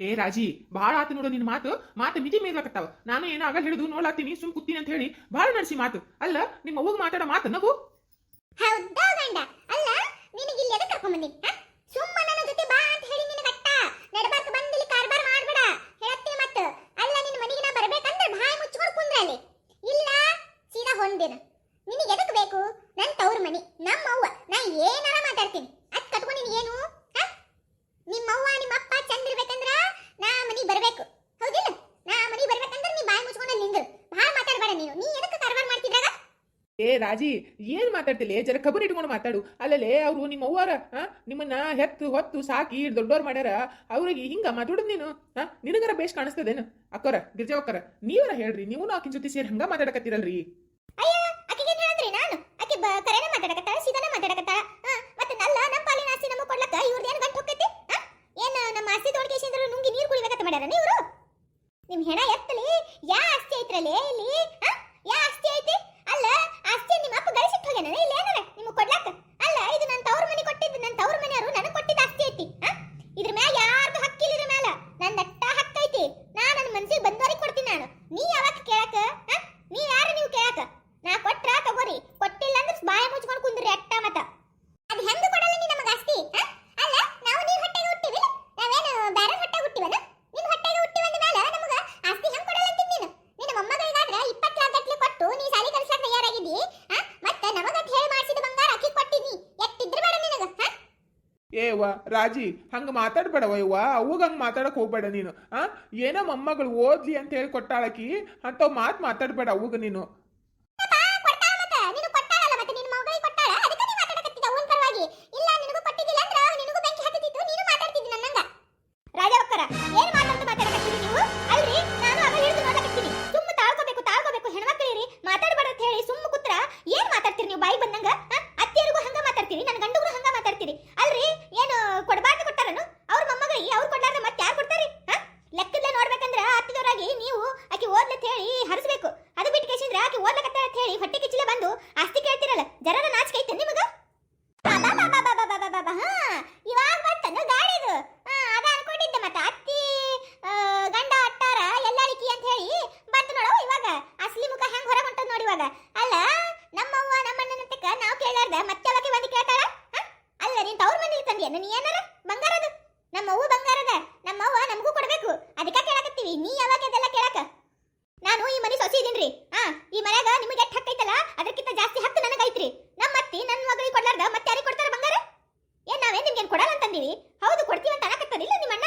ಏ ರಾಜಿ, ಭಾಳ ಆತು ನೋಡು ನಿನ್ನ ಮಾತು. ಮಾತು ಮಿತಿ ಮೀರ್ಲಕತ್ತಾವ. ನಾನು ಏನೋ ಆಗ ಹಿಡಿದು ನೋಡ್ಲಾತೀನಿ ಸುಮ್ ಕುತ್ತೀನಿ ಅಂತ ಹೇಳಿ ಭಾಳ ನಡೆಸಿ ಮಾತು. ಅಲ್ಲ, ನಿಮ್ಮ ಅವ್ಗ ಮಾತಾಡೋ ಮಾತು ನಗು? ಹೌದಾ ಗಂಡ? ಅಲ್ಲ, ನಿನಗೆ ಇಲ್ಲಿ ಎದಕ್ಕೆ ಕರ್ಕೊಂಡ್ ಬಂದಿ ಸುಮ್ಮ ನನ್ನ ಜೊತೆ ಬಾ ಅಂತ ಹೇಳಿ ನಿನ್ನ ಅಟ್ಟ. ನಡಬಾರ್ಕ ಬಂದು ಇಲ್ಲಿ ಕಾರ್ಬಾರ್ ಮಾಡ್ಬೇಡ. ಹೇಳತ್ತೀನಿ ಮತ್ತೆ ಅಲ್ಲ ನಿನ್ನ ಮನೆಗೆ ನಾ ಬರ್ಬೇಕಂದ್ರೆ ಬಾಯಿ ಮುಚ್ಕೊಂಡು ಕುಂದ್ರ ಅಲ್ಲಿ. ಇಲ್ಲ, ಸೀದಾ ಹೊಂದಿನ ನಿನಗೆ ಎದಕ್ಕೆ ಬೇಕು? ನನ್ನ ತವ್ರ ಮನಿ ನಮ್ಮ ಅವ್ವ. ನಾ ಏನಾರ ಮಾತಾಡ್ತೀನಿ ಅದ್ ಕಟ್ಕೊಂಡು ಏನು ಹ? ನಿಮ್ಮವ್ವ ನಿಮ್ಮ ಅಪ್ಪ ಚಂದ ಇರ್ಬೇಕಂದ್ರ ನಾ ಮನಿಗೆ ಬರ್ಬೇಕು ಹೌದಿಲ್ಲ ನಾ ಮನಿಗೆ ಬರ್ಬೇಕಂದ್ರೆ ನೀ ಬಾಯಿ ಮುಚ್ಕೊಂಡು ಅಲ್ಲಿ ನಿಂದ್ರು ಭಾಳ ಮಾತಾಡಬೇಡ ನೀನು ನೀ ಎದಕ್ಕೆ ಕಾರ್ಬಾರ್ ಮಾಡ್ತಿದ್ರಾಗ ಏ ರಾಜಿ, ಏನ್ ಮಾತಾಡ್ತಿಲ್ಲ ಜರ ಕಬರ್ ಇಟ್ಕೊಂಡು ಮಾತಾಡು. ಅಲ್ಲಲ್ಲೇ, ಅವರು ನಿಮ್ಮ ಅವ್ವಾರ ನಿಮ್ಮನ್ನ ಹೆತ್ತು ಹೊತ್ತು ಸಾಕಿ ದೊಡ್ಡವ್ರು ಮಾಡ್ಯಾರ. ಅವ್ರಿಗೆ ಹಿಂಗ ಮಾತಾಡೋದು ನೀನು? ಹಾ ನಿನಗರ ಬೇಷ್ ಕಾಣಿಸ್ತದೇನು? ಅಕ್ಕರ, ಗಿರ್ಜಾವಕ್ಕರ, ನೀವರ ಹೇಳ್ರಿ. ನೀವು ಆಕಿನ ಜೊತೆ ಸೇರಿ ಹಂಗ ಮಾತಾಡಕತ್ತೀರಲ್ರಿ ಅಯ್ಯ ಆಕಿಗೆ ಹೇಳ್ದ್ರಿ ನಾನು ಆಕಿ ಬ ಕರೆನ ಮಾತಾಡಕತ್ತಾಳ ಸೀದಾನ ಮಾತಾಡಕತ್ತಾಳ ಆ, ಮತ್ತೆ ನಲ್ಲ ನಮ್ಮ ಪಾಲಿನ ಆಸ್ತಿ ನಮಗೆ ಕೊಡ್ಲಕ್ಕ ಇವ್ರದೇನು ಗಂಟು ಹೋಗ್ತೈತಿ ಆ? ಏನ್ ನಮ್ಮ ಆಸ್ತಿ ತೊಡ್ಕೇಶಿಂದ್ರ ನುಂಗಿ ನೀರು ಕುಡಿಬೇಕಂತ ಮಾಡ್ಯಾರ ಇವರು ನಿಮ್ ಹೆಣ ಎತ್ತಲಿ ಯಾ ಆಸ್ತಿ ಐತ್ರಲ್ಲೇ ಇಲ್ಲಿ ಆ? ಯಾ ಆಸ್ತಿ ಐತಿ ಅಲ್ಲ ಆಸ್ತಿ ನಿಮ್ಮ ಅಪ್ಪ ಗಳಿಸಿಟ್ಟು ಹೋಗ್ಯಾನ ಇಲ್ಲಿ ಏನಾರ ನಿಮಗೆ ಕೊಡ್ಲಕ್ಕ ಅಲ್ಲ ಇದು ನನ್ನ ತವ್ರ ಮನೆ ಕೊಟ್ಟಿದ್ದು ನನ್ನ ತವ್ರ ಮನೆಯವರು ನನಗೆ ಕೊಟ್ಟಿದ್ದ ಆಸ್ತಿ ಐತಿ ಆ? ಇದ್ರ ಮ್ಯಾಲ ಯಾರ್ದು ಹಕ್ಕಿಲ್ಲ ಇದ್ರ ಮ್ಯಾಲ ನನ್ನ ಅಟ್ಟ ಹಕ್ಕೈತಿ ನಾ ನನ್ನ ಮನ್ಸಿಗೆ ಬಂದವರಿಗೆ ಕೊಡ್ತೀನಿ ನಾನು ನೀ ಯಾವಾಗ ಕೇಳಕ ಆ? ನೀ ಯಾರು ನೀವು ಕೇಳಕ ನಾ ಕೊಟ್ರ ತಗೋರಿ ಕೊಟ್ಟಿಲ್ಲ ಅಂದ್ರೆ ಬಾಯ ಮುಚ್ಕೊಂಡು ಕುಂದ್ರಿ ಅಟ್ಟ ಮತ ಅದ್ ಹೆಂಗ್ ಕೊಡಲ್ಲ ನೀ ನಮಗ ಆಸ್ತಿ ಆ? ಅಲ್ಲ ನಾವು ನೀವ್ ಹೊಟ್ಟೆಗೆ ಹುಟ್ಟಿವಿ ನಾವೇನು ಬೇರೆ ಹೊಟ್ಟೆಗೆ ಹುಟ್ಟಿವನ ನಿಮ್ ಹೊಟ್ಟೆಗೆ ಹುಟ್ಟಿವ ಅಂದ ಮೇಲೆ ನಮಗ ಆಸ್ತಿ ಹೆಂಗ್ ಕೊಡಲ್ಲ ಅಂತಿದ್ ನೀನು ನಿನ್ನ ಮೊಮ್ಮಗಳಿಗಾದ್ರ ಇಪ್ಪತ್ತು ಲಾಖ ಗಟ್ಲೆ ಕೊಟ್ಟು ನೀ ಸಾಲಿ ಕಲ್ಸಕ್ ತಯಾರಾಗಿದ್ದಿ ಆ? ಮತ್ತೆ ನಮಗಂತ ಹೇಳಿ ಮಾಡಿಸಿದ ಬಂಗಾರ ಅಕ್ಕಿ ಕೊಟ್ಟಿದ್ನಿ ಎಷ್ಟಿದ್ರ ಬೇಡ ನಿನಗ ಆ? ಏವ ರಾಜಿ, ಹಂಗ ಮಾತಾಡ್ಬೇಡವ ಯವ್ವ ಅವಾಗ ಹಂಗ ಮಾತಾಡಕ್ ಹೋಗ್ಬೇಡ ನೀನು, ಆ? ಏನೋ ಮೊಮ್ಮಗಳು ಓದ್ಲಿ ಅಂತ ಹೇಳಿ ಕೊಟ್ಟಾಳಕಿ ಅಂತವ್ ಮಾತ್ ಮಾತಾಡ್ಬೇಡ ಅವಾಗ ನೀನು. ಇವಾಗ ಅಲ್ಲ ನಮ್ಮವ್ವ ನಮ್ಮಣ್ಣನಂತಕ್ಕ ನಾವು ಕೇಳಾರ್ದ ಮತ್ತೆ ಯಾವಾಗ ಬಂದು ಕೇಳ್ತಾಳ? ಅಲ್ಲ, ನೀನ್ ತವ್ರ ಮನೇಲಿ ತಂದಿಯ? ನೀ ಏನಾರ? ಬಂಗಾರದು ನಮ್ಮವ್ವ ಬಂಗಾರದ ನಮ್ಮವ್ವ ನಮಗೂ ಕೊಡಬೇಕು. ಅದಕ್ಕ ಕೇಳಕತ್ತೀವಿ. ನೀ ಯಾವಾಗ ಅದೆಲ್ಲ ಕೇಳಾಕ? ನಾನು ಈ ಮನೆ ಸೊಸಿ ಇದೀನ್ರಿ. ಹಾ, ಈ ಮನ್ಯಾಗ ನಿಮಗೆ ಎಷ್ಟು ಹಕ್ಕೈತಲ್ಲ ಅದಕ್ಕಿಂತ ಜಾಸ್ತಿ ಹಕ್ಕು ನನಗೈತ್ರಿ. ನಮ್ಮ ಅತ್ತಿ ನನ್ನ ಮಗಳಿಗೆ ಕೊಡ್ಲಾರ್ದ? ಮತ್ತೆ ಯಾರಿಗೆ ಕೊಡ್ತಾರ ಬಂಗಾರ? ಏನ್ ನಾವೇ ನಿಮ್ಗೆ ಕೊಡಲ್ಲ ಅಂತಂದೀವಿ. ಹೌದು, ಕೊಡ್ತೀವಿ ಅಂತ ಅನ್ನಕತ್ತದಿಲ್ಲ ನಿಮ್ಮ ಅಣ್ಣ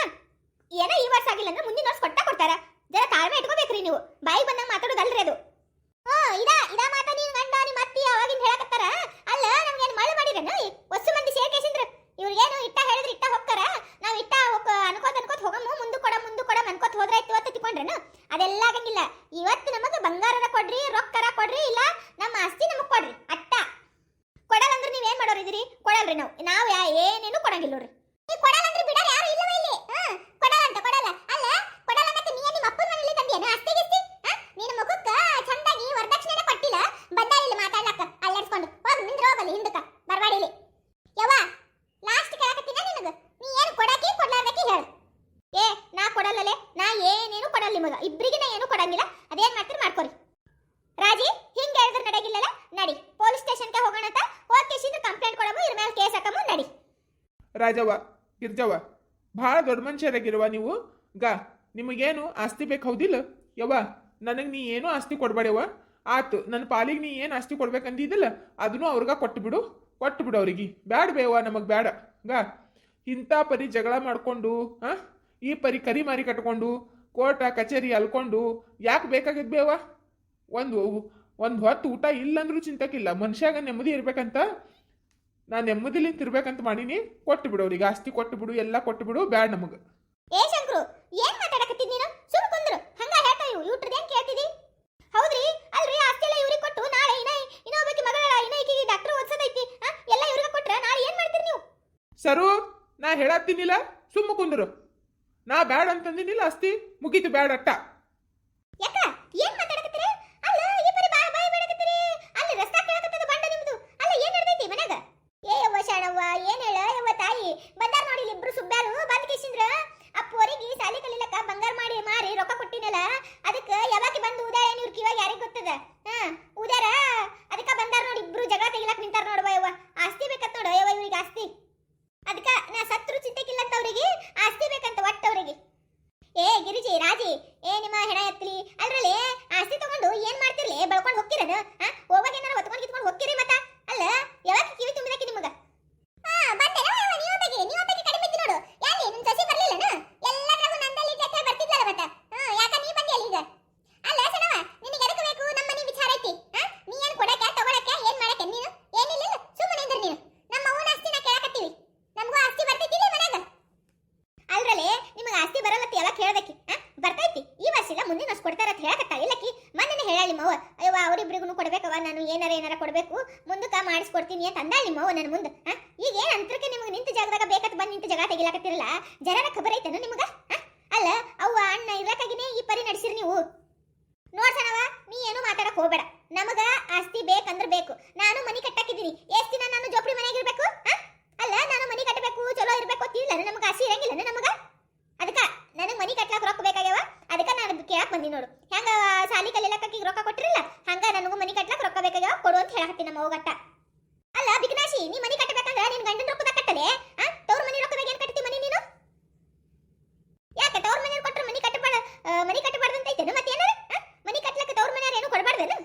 ಏನೋ ಈ ವರ್ಷ ಆಗಿಲ್ಲ ಅಂದ್ರೆ ಮುಂದಿನ ವರ್ಷ ಕೊಟ್ಟ ಕೊಡ್ತಾರ. ಜರ ತಾಳ್ಮೆ ಇಟ್ಕೋಬೇಕ್ರಿ ನೀವು. ಬಾಯಿ ಬಂದಾಗ ಮಾತಾಡೋದಲ್ರಿ ಅದು. ಇದಾ ಇದಾ ಮಾತ ನೀನು ಗಂಡ ನಿಮ್ಮ ಅವಾಗಿಂದ ಹೇಳಕತ್ತಾರ? ಅಲ್ಲ, ನಮ್ಗೇನ್ ಮಳೆ ಮಾಡಿರೇನು? ಹೊಸ ಮಂದಿ ಸೇರ್ಕೇಸಿಂದ್ರ ಇವ್ರಿಗೇನು ಇಟ್ಟ ಹೇಳಿದ್ರೆ ಇಟ್ಟ ಹೋಗ್ತಾರ? ನಾವು ಇಟ್ಟ ಹೋಗ, ಅನ್ಕೋತ ಅನ್ಕೋತ ಹೋಗಮ್ಮ, ಮುಂದು ಕೊಡ, ಮುಂದೆ ಕೊಡ ಅನ್ಕೋತ ಹೋದ್ರಾಯ್ತು ಅಂತ ತಿಕೊಂಡ್ರೇನು ಅದೆಲ್ಲ ಆಗಂಗಿಲ್ಲ. ಇವತ್ತು ನಮಗ ಬಂಗಾರನ ಕೊಡ್ರಿ ರೊಕ್ಕರ ಕೊಡ್ರಿ, ಇಲ್ಲ ನಮ್ಮ ಆಸ್ತಿ ನಮಗೆ ಕೊಡ್ರಿ, ಅಟ್ಟ. ಕೊಡಲ್ಲ ಅಂದ್ರೆ ನೀವ್ ಏನ್ ಮಾಡೋರು ಇದೀರಿ ಕೊಡಲ್ರಿ ನಾವು. ನಾವು ಏನೇನು ಕೊಡಂಗಿಲ್ಲ ನೋಡ್ರಿ ನೀ ಕೊಡಲ್ಲ ಅಂದ್ರೆ ಬಿಡಲ್ಲ ಯಾರು ಇಲ್ಲವ ಇಲ್ಲಿ ಹಾ ಕೊಡಲ್ಲ ಅಂತ ಕೊಡಲ್ಲ ಅಲ್ಲ ಕೊಡಲ್ಲ ಅನ್ನಕ್ಕೆ ನೀ ನಿಮ್ಮ ಅಪ್ಪನ ಮನೇಲಿ ತಂದಿಯೇನು ಅಸ್ತಿ ಗಿಸ್ತಿ ಹಾ ನಿನ್ನ ಮಗಕ್ಕ ಚಂದಾಗಿ ವರದಕ್ಷಿಣೆ ಕೊಟ್ಟಿಲ್ಲ ಬಂದ ಇಲ್ಲಿ ಮಾತಾಡ್ಲಕ್ಕ ಅಲ್ಲಾಡ್ಸ್ಕೊಂಡು ಹೋಗ್ ನಿಂದ್ರ ಹೋಗಲ್ಲಿ ಹಿಂದಕ್ಕ ಬರಬೇಡಿ ಇಲ್ಲಿ ಯವ್ವ ಲಾಸ್ಟ್ ಕೇಳಕತ್ತೀನ ನಿನಗ ನೀ ಏನು ಕೊಡಕ್ಕೆ ಕೊಡ್ಲಾರ್ದಕ್ಕೆ ಹೇಳು ಏ ನಾ ಕೊಡಲ್ಲಲೆ ನಾ ಏನೇನು ಕೊಡಲ್ಲ ನಿಮಗ ಇಬ್ರಿಗೆ ನಾ ಏನು ಅದೇನ್ ಮಾಡ್ತೀರಿ ಮಾಡ್ಕೊರಿ. ರಾಜಿ, ಹಿಂಗ್ ಹೇಳಿದ್ರೆ ನಡೆಗಿಲ್ಲಲ್ಲ, ನಡಿ. ಪೊಲೀಸ್ ಸ್ಟೇಷನ್ಗೆ ಹೋಗೋಣ ಅಂತ ಹೋಗಿ ಕೇಸಿಂದ ಕಂಪ್ಲೇಂಟ್ ಕೊಡಮು, ಇದ್ರ ಮೇಲೆ ಕೇಸ್ ಹಾಕಮು, ನಡಿ. ರಾಜವ್ವ, ಗಿರ್ಜವ್ವ, ಭಾಳ ದೊಡ್ಡ ಮನುಷ್ಯರಾಗಿರುವ ನೀವು, ಗಾ, ನಿಮಗೇನು ಆಸ್ತಿ ಬೇಕು ಹೌದಿಲ್ಲ? ಯವ್ವ, ನನಗೆ ನೀ ಏನೂ ಆಸ್ತಿ ಕೊಡಬೇಡವ ಆತು ನನ್ನ ಪಾಲಿಗೆ ನೀ ಏನು ಆಸ್ತಿ ಕೊಡ್ಬೇಕಂದಿದ್ದಿಲ್ಲ ಅದನ್ನು ಅವ್ರಿಗೆ ಕೊಟ್ಟು ಬಿಡು ಕೊಟ್ಟು ಬಿಡು ಅವ್ರಿಗೆ. ಬ್ಯಾಡ ಬೇವ ನಮಗೆ ಬೇಡ ಗಾ ಇಂಥ ಪರಿ ಜಗಳ ಮಾಡ್ಕೊಂಡು, ಆ, ಈ ಪರಿ ಕರಿ ಮಾರಿ ಕಟ್ಕೊಂಡು ಕೋರ್ಟ ಕಚೇರಿ ಅಲ್ಕೊಂಡು ಯಾಕೆ ಬೇಕಾಗಿದ್ ಬೇವ? ಒಂದು ಒಂದು ಹೊತ್ತು ಊಟ ಇಲ್ಲಂದ್ರೂ ಚಿಂತಕ್ಕಿಲ್ಲ ಮನುಷ್ಯಾಗ ನೆಮ್ಮದಿ ಇರ್ಬೇಕಂತ ನಾನು ನೆಮ್ಮದಿಲಿಂತ ಇರ್ಬೇಕಂತ ಮಾಡೀನಿ. ಕೊಟ್ಟು ಬಿಡು ಅವ್ರಿಗೆ. ಆಸ್ತಿ ಕೊಟ್ಟು ಬಿಡು ಎಲ್ಲ ಕೊಟ್ಟು ಬಿಡು. ಬ್ಯಾಡ ನಮಗೆ. ಏ ಶಂಕ್ರು ಏನ್ ಮಾತಾಡಕತ್ತಿದ್ ನೀನು? ಸುಮ್ಮ ಕುಂದ್ರು. ಹಂಗ ಹೇಳ್ತಾ ಇವು. ಇವ್ರದ್ದೇನ್ ಕೇಳ್ತಿದಿ? ಹೌದ್ರಿ ಅಲ್ರಿ ಆಸ್ತಿ ಎಲ್ಲ ಇವ್ರಿಗೆ ಕೊಟ್ಟು ನಾಳೆ ಇನ್ನ ಇನ್ನೊಬ್ಬಕಿ ಮಗಳ ಇನ್ನ ಈಕಿಗೆ ಡಾಕ್ಟರ್ ಓದ್ಸೋದೈತಿ ಎಲ್ಲ ಇವ್ರಿಗೆ ಕೊಟ್ರ ನಾಳೆ ಏನ್ ಮಾಡ್ತೀರಿ ನೀವು? ಸರು ನಾ ಹೇಳತ್ತೀನಿಲ್ಲ ಸುಮ್ಮ ಕುಂದ್ರು. ನಾ ಬ್ಯಾಡ ಅಂತಂದಿನಿಲ್ಲ, ಅಸ್ತಿ? ಮುಗೀತು ಬ್ಯಾಡ ಅಟ್ಟ ಯಾಕ? ಏನ್ ಮಾತಾಡಕತ್ತೀರಿ? ಅಲ್ಲ, ಈ ಪರಿ ಬಾಯ್ ಬಾಯ್ ಬೇಡಕತ್ತೀರಿ. ಅಲ್ಲಿ ರಸ್ತಾ ಕೇಳಕತ್ತದ ಬಂಡ ನಿಮ್ದು. ಅಲ್ಲ, ಏನ್ ನಡ್ದೈತಿ ಮನ್ಯಾಗ? ಏ, ಯವ್ವ ಶಾಣವ್ವ, ಏನ್ ಹೇಳ? ಯವ್ವ ತಾಯಿ, ಬಂದಾರ ನೋಡಿ ಇಲ್ಲಿ ಇಬ್ರು ಸುಬ್ಬ್ಯಾರು ಬಂದ್ ಕೇಸಿಂದ್ರ ಆ ಪೋರಿಗೆ ಸಾಲಿ ರಕ ಕೊಟ್ಟಿನಲ್ಲ, ಅದಕ್ಕೆ ಯಾವಾಗ ಬಂದು ಉದಯ ಏನ್ ಇವ್ರ ಕಿವಾಗ ಯಾರಿಗ್ ಗೊತ್ತದ ಹಾ ಉದಾರ ಅದಕ್ಕ ಬಂದಾರ ನೋಡಿ ಇಬ್ರು ಜಗಳ ತೆಗಿಲಕ್ ನಿಂತಾರ ನೋಡುವ ಯವ್ವ ಆಸ್ತಿ ಬೇಕಂತ ನೋಡು ಯವ್ವ ಇವ್ರಿಗೆ ಆಸ್ತಿ ಅದಕ್ಕ ನಾ ಸತ್ರು ಚಿಂತೆಕಿಲ್ಲ ಅಂತ ಅವ್ರಿಗೆ ಆಸ್ತಿ ಬೇಕಂತ ಒಟ್ಟ ಅವ್ರಿಗೆ ಏ ಗಿರಿಜಿ ರಾಜಿ ಏ ನಿಮ್ಮ ಹೆಣ ಎತ್ತಲಿ ಅಲ್ರಲ್ಲಿ ಆಸ್ತಿ ತಗೊಂಡು ಏನ್ ಮಾಡ್ತಿರ್ಲಿ ಬೆಳ್ಕೊಂಡು ಹೋಗ್ತಿರದು ಹಾ ಹೋಗುವಾಗ ಏನಾರ ಹೊತ್ಕೊಂಡು ಕಿತ್ಕೊಂಡು ಹೋಗ್ತಿರಿ ಮತ್ತ ಅಲ್ಲ ಯಾವಾಗ ಕಿವಿ ತುಂಬಿದಕ್ಕೆ ನಿಮಗ ಹಾ ಬಂದೆ ನೀವು ತೆಗಿ ನೀವು ತೆಗಿ ಕಡಿಮೆ ಇದ್ದು ನೋಡು ಯಾಕೆ ನಿನ್ ಸಸಿ ಬರ್ಲಿಲ್ಲನ ಎಲ್ಲದ್ರಾಗೂ ನಂದಲ್ಲಿ ಜೊತೆ ಬರ್ತಿದ್ಲಲ್ಲ ಯಾಕ ನೀ ಅಲ್ಲ ಸನವ ಬೇಕು? ವಿಚಾರ ಐತಿ. ನೀ ಏನು ಕೊಡಕ್ಕೆ ಏನು ಮಾಡಕ್ಕೆ? ನೀನು? ಸುಮ್ಮನೆ ನೀನು. ಆಸ್ತಿ ಬರ್ತೈತಿಲ್ಲ ಮನ್ಯಾಗ. ಅಲ್ರಲ್ಲಿ, ನಿಮಗೆ ಆಸ್ತಿ ಬರಲ್ಲತ್ತ ಹೇಳ್ಬೇಕಿ ಹಾ, ಬರ್ತೈತಿ. ಈ ವರ್ಷ ಇಲ್ಲ ಮುಂದಿನ ಕೊಡ್ತಾರ ಅಂತ ಹೇಳಕತ್ತಾಳ ಇಲ್ಲಕಿ ಮೊನ್ನೆ ಹೇಳ ನಿಮ್ಮವ್ವ ಅಯ್ಯವ್ವ ಅವ್ರಿಬ್ರಿಗೂ ನಾನು ಏನಾರ ಏನಾರ ಕೊಡ್ಬೇಕು. ಮುಂದಕ್ಕ ಮಾಡಿಸ್ಕೊಡ್ತೀನಿ ಅಂತ ಅಂದಾಳ ನಿಮ್ಮವ್ವ ನನ್ನ ಮುಂದೆ. ಈಗ ಏನ್ ಅಂತರಕ್ಕೆ ನಿಮಗೆ ನಿಂತ ಜಾಗದಾಗ ಬೇಕಂತ ಬಂದು ನಿಂತ ಜಾಗ ತೆಗಿಲಾಕತ್ತಿರಲ್ಲ? ಜನರ ಖಬರ್ ಐತೇನು ನಿಮಗ ಹಾ? ಅಲ್ಲ ಅವ್ವ ಅಣ್ಣ ಇರ್ಲಕ್ಕಾಗಿನೇ ಈ ಪರಿ ನಡೆಸಿರಿ ನೀವು ನೋಡ್ಸಣವ ನೀ ಏನು ಮಾತಾಡಕ್ ಹೋಗ್ಬೇಡ ನಮಗ ಆಸ್ತಿ ಬೇಕಂದ್ರ ಬೇಕು ನಾನು ಮನಿ ಕಟ್ಟಾಕಿದ್ದೀನಿ ಎಷ್ಟ್ ದಿನ ನಾನು ಜೋಪಡಿ ಮನೆಯಾಗ ಇರ್ಬೇಕು ಹಾ? ಅಲ್ಲ ನಾನು ಮನಿ ಕಟ್ಟಬೇಕು ಚಲೋ ಇರ್ಬೇಕು ಅಂತಿಲ್ಲ ನಮಗ ಆಸೆ ಇರಂಗಿಲ್ಲ ನಮಗ ಅದಕ್ಕ ನನಗ್ ಮನಿ ಕಟ್ಲಾಕ ರೊಕ್ಕ ಬೇಕಾಗ್ಯಾವ ಅದಕ್ಕ ನಾನು ಕೇಳಕ್ ಬಂದಿ ನೋಡು ಹೆಂಗ ಸಾಲಿ ಕಲಿಲಕ್ಕ ರೊಕ್ಕ ಕೊಟ್ಟಿರಲ್ಲ ಹಂಗ ನನಗೂ ಮನಿ ಕಟ್ಲಾಕ ರೊಕ್ಕ ಬೇಕಾಗ್ಯಾವ ಕೊಡು ಅಂತ ಹೇಳಕತ್ತೀನಿ ನಮ್ಮ ಅವ್ಗಟ್ಟ ಅಲ್ಲ ಬಿಕನಾಶಿ ನೀ ಮನಿ ಕಟ್ಟಬೇಕಂದ್ರೆ ನಿನ್ ಗಂಡನ ರೊಕ್ಕದಾಗ ಕಟ್ಟದೆ? ಆ ತವ್ರ ಮನಿ ರೊಕ್ಕದಾಗ ಏನ್ ಕಟ್ತಿ ಮನಿ ನೀನು? ಯಾಕೆ ತವ್ರ ಮನೆ ಕೊಟ್ಟರೆ ಮನಿ ಕಟ್ಟಬಾರ್ದ ಆ, ಮನಿ ಕಟ್ಟಬಾರ್ದು ಅಂತ ಐತೇನು? ಮತ್ತೇನಾರ? ಆ? ಮನಿ ಕಟ್ಲಕ್ಕ ತವ್ರ ಮನೆಯವ್ರು ಏನು ಕೊಡಬಾರ್ದೇನು?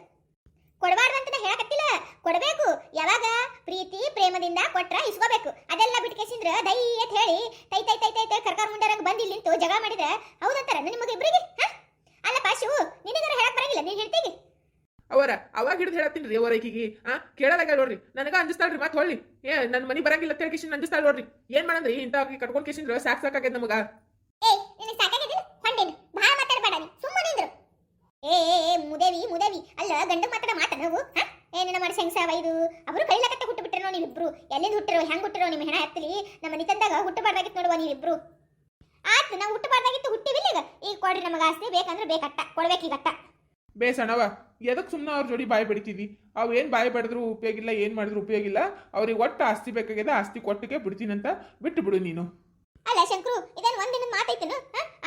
ಕೊಡಬಾರ್ದಂತ ಹೇಳಕತ್ತಿಲ್ಲ. ಕೊಡಬೇಕು. ಯಾವಾಗ? ಪ್ರೀತಿ ಪ್ರೇಮದಿಂದ ಕೊಟ್ರ ಇಸ್ಕೋಬೇಕು. ಅದೆಲ್ಲ ಬಿಟ್ಕೇಸಿಂದ್ರ ದೈ ಅಂತ ಹೇಳಿ ತೈ ತೈ ತೈ ತೈ ತೈ ಕರ್ಕಾರ್ ಮುಂಡರಂಗ್ ಬಂದು ಇಲ್ಲಿಂತು ಜಗಳ ಮಾಡಿದ್ರೆ ಹೌದಂತಾರ? ನಿಮಗೆ ಇಬ್ರಿಗೆ? ಹಾ? ಅಲ್ಲ ಪಾಶು ನಿನಗಾರ ಹೇಳಕ್ ಬರಂಗಿಲ್ಲ ನೀನ್ ಹೇಳ್ತೀವಿ ಅವರ ಅವಾಗ ಹಿಡಿದು ಹೇಳತ್ತೀನಿ ರೀ ಅವರ ಈಕಿಗೆ. ಆ ಕೇಳಲಾಗ ನೋಡ್ರಿ. ನನಗ ಅಂಜಿಸ್ತಾಳ್ರಿ ಮತ್ತೆ ಹೊಳ್ಳಿ. ಏ ನನ್ನ ಮನಿ ಬರಂಗಿಲ್ಲ ಅಂತ ಕಿಶನ್ ಅಂಜಿಸ್ತಾಳ ನೋಡ್ರಿ. ಏನ್ ಮಾಡಂದ್ರಿ? ಇಂತ ಕಟ್ಕೊಂಡ್ ಕಿಶನ್ ಸಾಕ್ ಸಾಕಾಗ್ಯದ ನಮಗ? ಏ ಏ ಮುದೇವಿ ಮುದೇವಿ. ಅಲ್ಲ ಗಂಡು ಮಾತಾಡ ಮಾತ ನಾವು ಏನೇನ ಮಾಡಿ ಸೆಂಗ್ಸಾವ ಇದು. ಅವರು ಕೈಲಕತ್ತ ಹುಟ್ಟು ಬಿಟ್ಟಿರೋ ನೀವಿಬ್ರು. ಎಲ್ಲಿಂದ ಹುಟ್ಟಿರೋ ಹೆಂಗ್ ಹುಟ್ಟಿರೋ ನಿಮ್ಮ ಹೆಣ ಹತ್ತಲಿ ನಮ್ಮ ಮನಿ ತಂದಾಗ ಹುಟ್ಟಬಾರ್ದಾಗಿತ್ತು ನೋಡುವ ನೀವಿಬ್ರು. ಆತ್ ನಾವು ಹುಟ್ಟಬಾರ್ದಾಗಿತ್ತು ಹುಟ್ಟಿವಿಲ್ಲ ಈಗ. ಈಗ ಕೊಡ್ರಿ ನಮಗೆ ಆಸ್ತಿ ಬೇಕಂದ್ರೆ ಬೇಕಟ್ಟ. ಕೊಡ್ಬೇಕೀಗಟ್ಟ. ಬೇಸಣವ ಎದಕ್ ಸುಮ್ಮನೆ ಅವ್ರ ಜೋಡಿ ಬಾಯಿ ಬಿಡ್ತೀವಿ ಅವ್ರು ಏನು ಬಾಯಿ ಬಡಿದ್ರು ಉಪಯೋಗ ಇಲ್ಲ ಏನು ಮಾಡಿದ್ರು ಉಪಯೋಗ ಇಲ್ಲ ಅವ್ರಿಗೆ ಒಟ್ಟು ಆಸ್ತಿ ಬೇಕಾಗಿದೆ ಆಸ್ತಿ ಕೊಟ್ಟಿಗೆ ಬಿಡ್ತೀನಂತ ಬಿಟ್ಟು ಬಿಡು ನೀನು. ಅಲ್ಲ ಶಂಕರು ಇದೇನು ಒಂದಿನ ಮಾತೈತನು?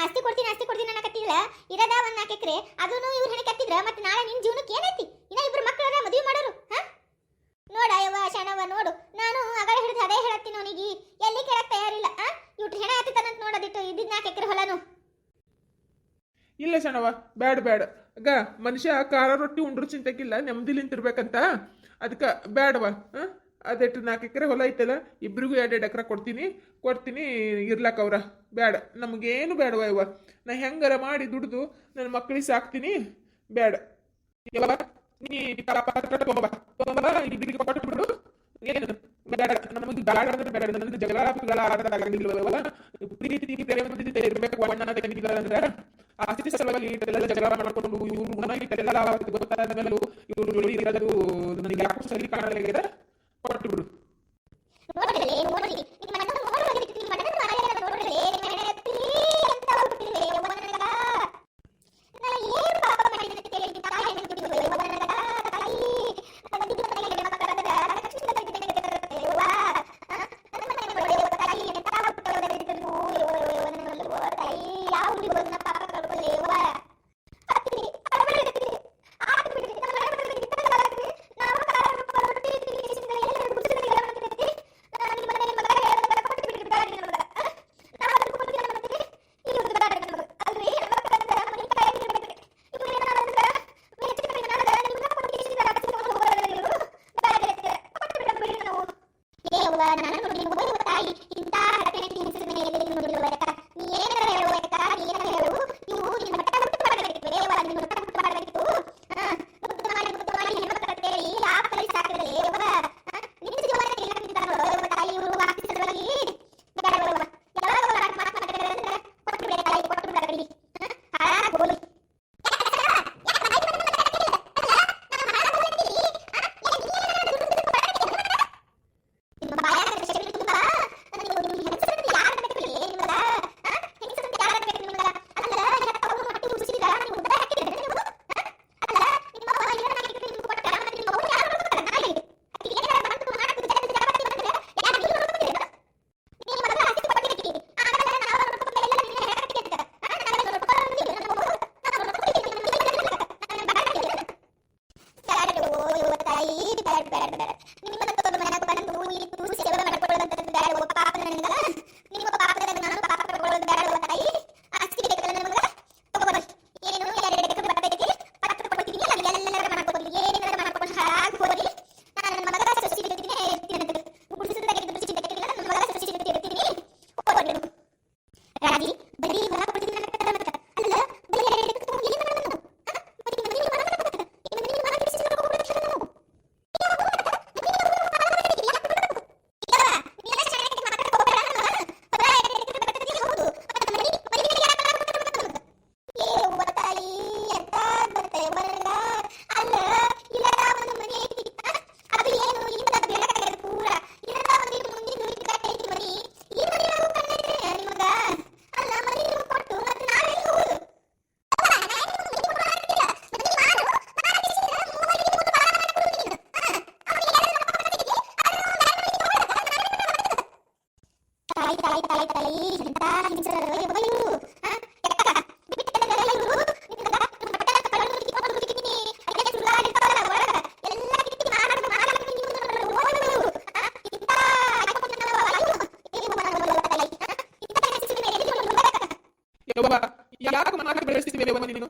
ಆಸ್ತಿ ಕೊಡ್ತೀನಿ ಆಸ್ತಿ ಕೊಡ್ತೀನಿ ಅನ್ನಕತ್ತಿಲ್ಲ ಇರದ ಒಂದ್ ನಾಲ್ಕು ಎಕರೆ ಅದನ್ನು ಇವ್ರು ಹೆಣೆ ಕತ್ತಿದ್ರ ಮತ್ತೆ ನಾಳೆ ನಿನ್ ಜೀವನಕ್ಕೆ ಏನೈತಿ? ಇನ್ನ ಇಬ್ರು ಮಕ್ಕಳ ಮದುವೆ ಮಾಡೋರು ಹಾ? ನೋಡ ಯವ್ವ ಶಣವ ನೋಡು. ನಾನು ಅಗಳ ಹಿಡಿದು ಅದೇ ಹೇಳತ್ತೀನಿ ಅವನಿಗೆ. ಎಲ್ಲಿ ಕೇಳಕ್ ತಯಾರಿಲ್ಲ ಇವ್ರು ಹೆಣ ಹತ್ತಿತಾನಂತ ನೋಡೋದಿಟ್ಟು ಇದ್ದಿದ್ ನಾಲ್ಕು ಎಕರೆ ಹೊಲನು. ಇಲ್ಲ ಶಣವ ಬೇಡ ಬ್ಯಾಡ. ಆಗ ಮನುಷ್ಯ ಖಾರ ರೊಟ್ಟಿ ಉಂಡ್ರು ಚಿಂತೆಗಿಲ್ಲ ನೆಮ್ಮದಿಲಿಂತಿರ್ಬೇಕಂತ ಅದಕ್ಕೆ ಬ್ಯಾಡವ ಹಾಂ? ಅದೆಟ್ಟು ನಾಲ್ಕು ಎಕರೆ ಹೊಲ ಐತಲ್ಲ ಇಬ್ರಿಗೂ ಎರಡೆರಡು ಎಕರೆ ಕೊಡ್ತೀನಿ ಕೊಡ್ತೀನಿ ಇರ್ಲಕ್ಕ ಅವ್ರ. ಬ್ಯಾಡ ನಮಗೇನು ಬೇಡವ ಇವ ನಾ ಹೆಂಗಾರ ಮಾಡಿ ದುಡ್ದು ನನ್ನ ಮಕ್ಕಳಿಗೆ ಸಾಕ್ತೀನಿ? ಬ್ಯಾಡ. ಯವ್ವ, ನೀ ಪಾತ್ರೆ ತಗೊಂಬಾ. ತಗೊಂಬಾ, ಇರಬೇಕು ಬಿಡು. ಬೇಡ ನಮಗೆ ಬೇಡ ಅಂದ್ರೆ ಬೇಡ ಜಗಳ ಆಸ್ತಿ ಸಲುವಾಗಿ ಇಟ್ಟೆಲ್ಲ ಜಗಳ ಮಾಡ್ಕೊಂಡು ಇವ್ರು ಗುಣ ಇಟ್ಟೆಲ್ಲ ಗೊತ್ತಾದ ಮೇಲೂ ಇವ್ರು ಇರೋದು ನನಗೆ ಸರಿ ಕಾಣಲಾಗಿದೆ ಕೊಟ್ಟು ಬಿಡು ಯವ್ವ ಯಾಕೆ ಮನ ಹಾಕಿ ಬೆಳೆಸ್ತಿದ್ದೆ ನೀನು?